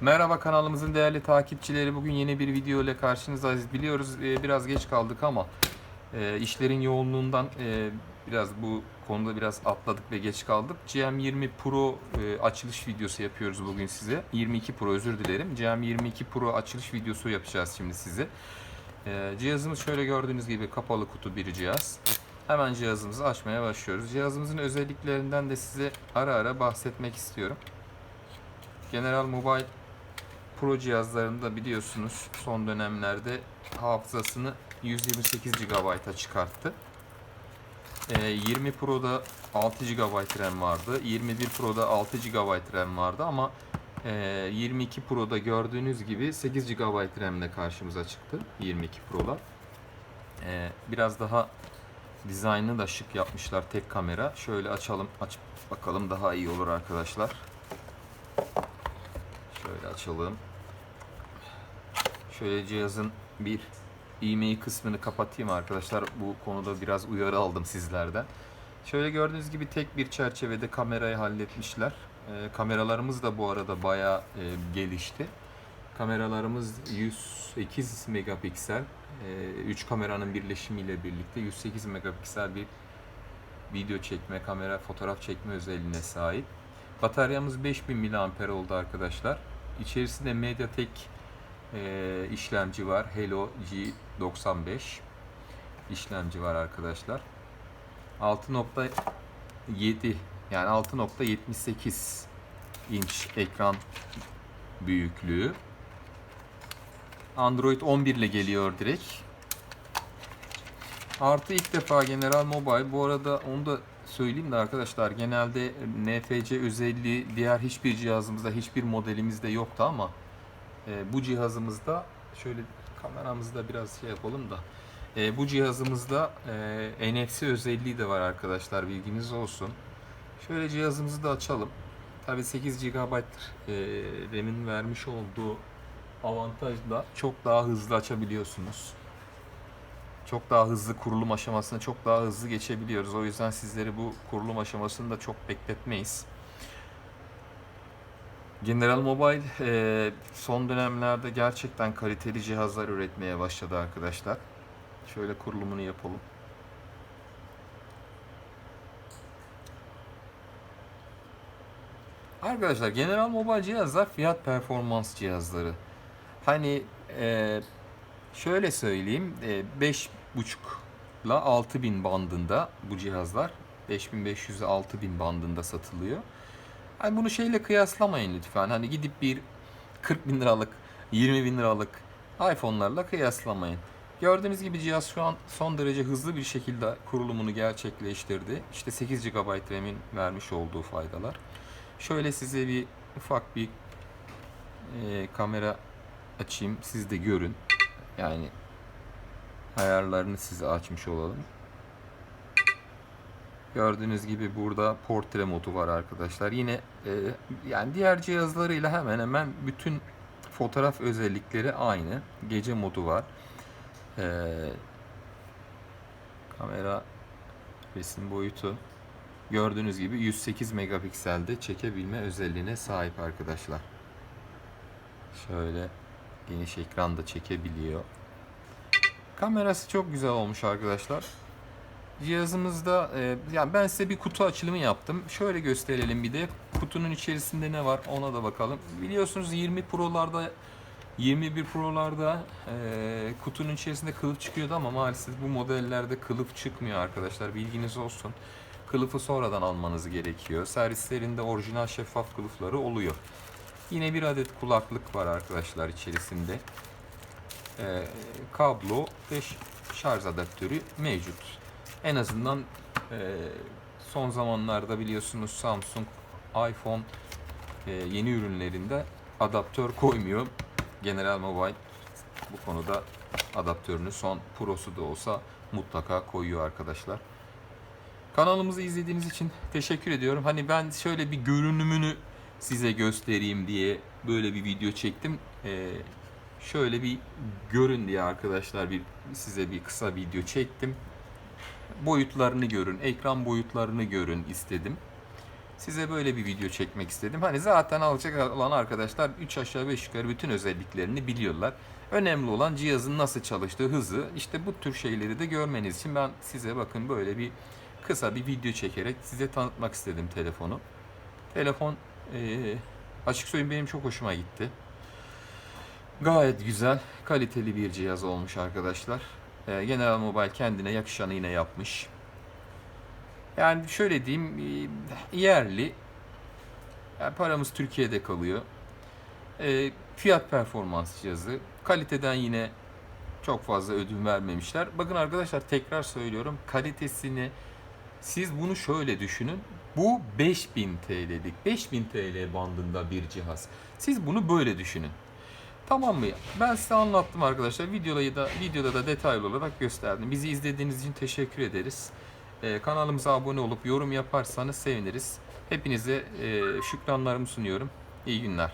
Merhaba kanalımızın değerli takipçileri. Bugün yeni bir video ile karşınızdayız. Biliyoruz e, biraz geç kaldık ama e, işlerin yoğunluğundan e, biraz bu konuda biraz atladık ve geç kaldık. GM20 Pro açılış videosu yapıyoruz bugün size. 22 Pro özür dilerim. GM22 Pro açılış videosu yapacağız şimdi size. Cihazımız şöyle gördüğünüz gibi kapalı kutu bir cihaz. Hemen cihazımızı açmaya başlıyoruz. Cihazımızın özelliklerinden de size ara ara bahsetmek istiyorum. General Mobile Pro cihazlarında biliyorsunuz son dönemlerde hafızasını 128 GB'a çıkarttı. Ee, 20 Pro'da 6 GB RAM vardı. 21 Pro'da 6 GB RAM vardı ama e, 22 Pro'da gördüğünüz gibi 8 GB RAM ile karşımıza çıktı 22 Pro'da. Ee, biraz daha dizaynını da şık yapmışlar tek kamera. Şöyle açalım, aç bakalım daha iyi olur arkadaşlar. Şöyle açalım. Şöyle cihazın bir e-mail kısmını kapatayım arkadaşlar. Bu konuda biraz uyarı aldım sizlerden. Şöyle gördüğünüz gibi tek bir çerçevede kamerayı halletmişler. Ee, kameralarımız da bu arada bayağı e, gelişti. Kameralarımız 108 megapiksel. 3 kameranın birleşimiyle birlikte 108 megapiksel bir video çekme, kamera, fotoğraf çekme özelliğine sahip. Bataryamız 5000 mAh oldu arkadaşlar. İçerisinde MediaTek e, işlemci var. Helio G95 işlemci var arkadaşlar. 6.7 yani 6.78 inç ekran büyüklüğü. Android 11 ile geliyor direkt. Artı ilk defa General Mobile. Bu arada onu da söyleyeyim de arkadaşlar genelde NFC özelliği diğer hiçbir cihazımızda hiçbir modelimizde yoktu ama e, bu cihazımızda şöyle kameramızda biraz şey yapalım da e, bu cihazımızda e, NFC özelliği de var arkadaşlar bilginiz olsun. Şöyle cihazımızı da açalım. Tabi 8 GB e, RAM'in vermiş olduğu avantajla çok daha hızlı açabiliyorsunuz. Çok daha hızlı kurulum aşamasına çok daha hızlı geçebiliyoruz. O yüzden sizleri bu kurulum aşamasını da çok bekletmeyiz. General Mobile e, son dönemlerde gerçekten kaliteli cihazlar üretmeye başladı arkadaşlar. Şöyle kurulumunu yapalım. Arkadaşlar General Mobile cihazlar fiyat performans cihazları. Hani e, şöyle söyleyeyim e, 5.5 ile 6000 bandında bu cihazlar 5500 ile 6000 bandında satılıyor. Hani bunu şeyle kıyaslamayın lütfen. Hani gidip bir 40 bin liralık 20 bin liralık iPhone'larla kıyaslamayın. Gördüğünüz gibi cihaz şu an son derece hızlı bir şekilde kurulumunu gerçekleştirdi. İşte 8 GB RAM'in vermiş olduğu faydalar. Şöyle size bir ufak bir e, kamera açayım. Siz de görün. Yani ayarlarını size açmış olalım. Gördüğünüz gibi burada portre modu var arkadaşlar. Yine e, yani diğer cihazlarıyla hemen hemen bütün fotoğraf özellikleri aynı. Gece modu var. E, kamera resim boyutu gördüğünüz gibi 108 megapikselde çekebilme özelliğine sahip arkadaşlar. Şöyle geniş ekranda çekebiliyor. Kamerası çok güzel olmuş arkadaşlar. Cihazımızda e, yani ben size bir kutu açılımı yaptım. Şöyle gösterelim bir de kutunun içerisinde ne var ona da bakalım. Biliyorsunuz 20 Pro'larda 21 Pro'larda e, kutunun içerisinde kılıf çıkıyordu ama maalesef bu modellerde kılıf çıkmıyor arkadaşlar. Bilginiz olsun. Kılıfı sonradan almanız gerekiyor. Servislerinde orijinal şeffaf kılıfları oluyor. Yine bir adet kulaklık var arkadaşlar içerisinde. E, kablo ve şarj adaptörü mevcut. En azından e, son zamanlarda biliyorsunuz Samsung iPhone e, yeni ürünlerinde adaptör koymuyor. General Mobile bu konuda adaptörünü son Pro'su da olsa mutlaka koyuyor arkadaşlar. Kanalımızı izlediğiniz için teşekkür ediyorum. Hani ben şöyle bir görünümünü size göstereyim diye böyle bir video çektim. Ee, şöyle bir görün diye arkadaşlar bir size bir kısa video çektim. Boyutlarını görün, ekran boyutlarını görün istedim. Size böyle bir video çekmek istedim. Hani zaten alacak olan arkadaşlar 3 aşağı 5 yukarı bütün özelliklerini biliyorlar. Önemli olan cihazın nasıl çalıştığı, hızı. İşte bu tür şeyleri de görmeniz için ben size bakın böyle bir kısa bir video çekerek size tanıtmak istedim telefonu. Telefon eee, açık söyleyeyim benim çok hoşuma gitti. Gayet güzel, kaliteli bir cihaz olmuş arkadaşlar. Eee, General Mobile kendine yakışanı yine yapmış. Yani şöyle diyeyim, eee, yerli. Yani paramız Türkiye'de kalıyor. Eee, fiyat performans cihazı. Kaliteden yine çok fazla ödün vermemişler. Bakın arkadaşlar tekrar söylüyorum. Kalitesini siz bunu şöyle düşünün. Bu 5000 TL'lik, 5000 TL bandında bir cihaz. Siz bunu böyle düşünün. Tamam mı? Ben size anlattım arkadaşlar. Videoda da videoda da detaylı olarak gösterdim. Bizi izlediğiniz için teşekkür ederiz. Ee, kanalımıza abone olup yorum yaparsanız seviniriz. Hepinize e, şükranlarımı sunuyorum. İyi günler.